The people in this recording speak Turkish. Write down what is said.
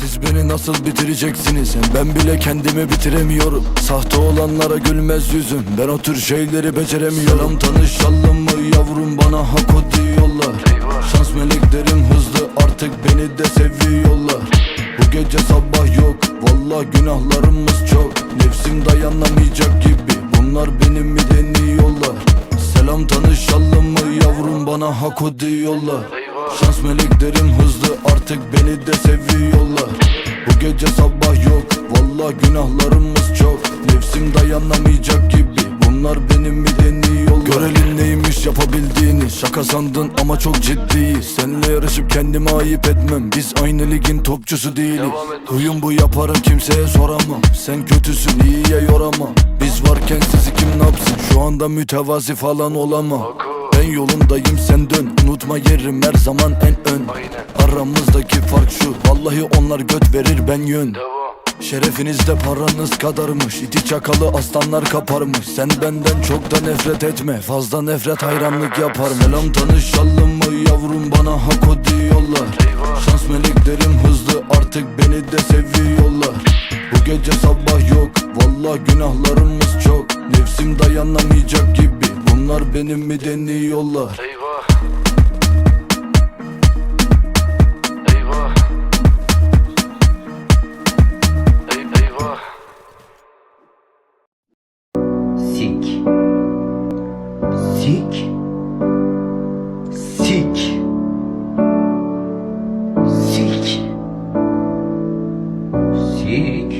Siz beni nasıl bitireceksiniz? Ben bile kendimi bitiremiyorum. Sahte olanlara gülmez yüzüm. Ben o tür şeyleri beceremiyorum. Selam tanışalım mı yavrum? Bana hak o diyorlar. Şans meleklerim hızlı. Artık beni de seviyorlar. Bu gece sabah yok. Valla günahlarımız çok. Nefsim dayanamayacak gibi. Bunlar benim mi deniyorlar? Selam tanışalım mı yavrum? Bana hak o diyorlar. Şans meleklerim hızlı artık beni de seviyorlar. Bu gece sabah yok. Valla günahlarımız çok. Nefsim dayanamayacak gibi. Bunlar benim mi deniyorlar? Görelim neymiş yapabildiğini. Şaka sandın ama çok ciddiyiz Seninle yarışıp kendime ayıp etmem. Biz aynı ligin topçusu değiliz. Huyum bu yaparım kimseye soramam. Sen kötüsün iyiye yoramam. Biz varken sizi kim ne yapsın Şu anda mütevazi falan olamam. Ben yolundayım sen dön Unutma yerim her zaman en ön. Aramızdaki fark şu Vallahi onlar göt verir ben yön. Şerefinizde paranız kadarmış İti çakalı aslanlar kaparmış. Sen benden çok da nefret etme Fazla nefret hayranlık yapar. Selam tanışalım mı yavrum bana hak o diyorlar. Şans meleklerim hızlı artık beni de seviyorlar. Bu gece sabah yok Valla günahlarımız çok. Nefsim dayanamayacak gibi Bunlar benim mi deniyorlar Sik. Sik. Sik. Sik.